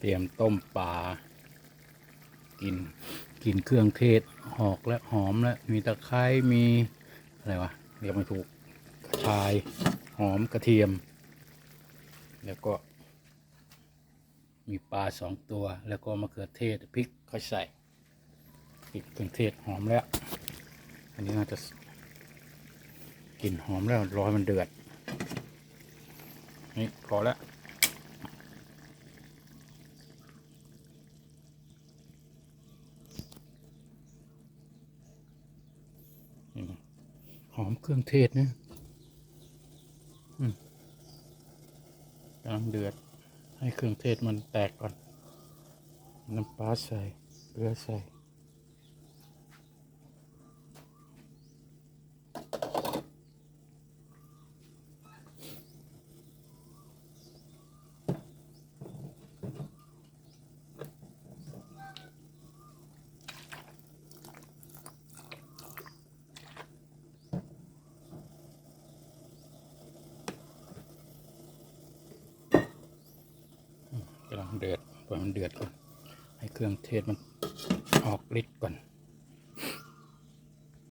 เตรียมต้มปลากินกินเครื่องเทศหอกและหอมและมีตะไคร้มีอะไรวะเรียกไม่ถูกกระชายหอมกระเทียม แล้วก็ มีปลาสองตัว แล้วก็มะเขือเทศพริกค่อยใส่พริกเครื่องเทศหอมแล้ว อันนี้น่าจะกลิ่นหอมแล้วรอให้มันเดือดนี่พอแล้ว นี่นะห อมเครื่องเทศนะอืมกำลังเดือด ให้เครื่องเทศมันแตกก่อน น้ำปลาใส่ เกลือใส่ กำลังเดือดปล่อยมันเดือดก่อนให้เครื่องเทศมันออกฤทธิ์ก่อน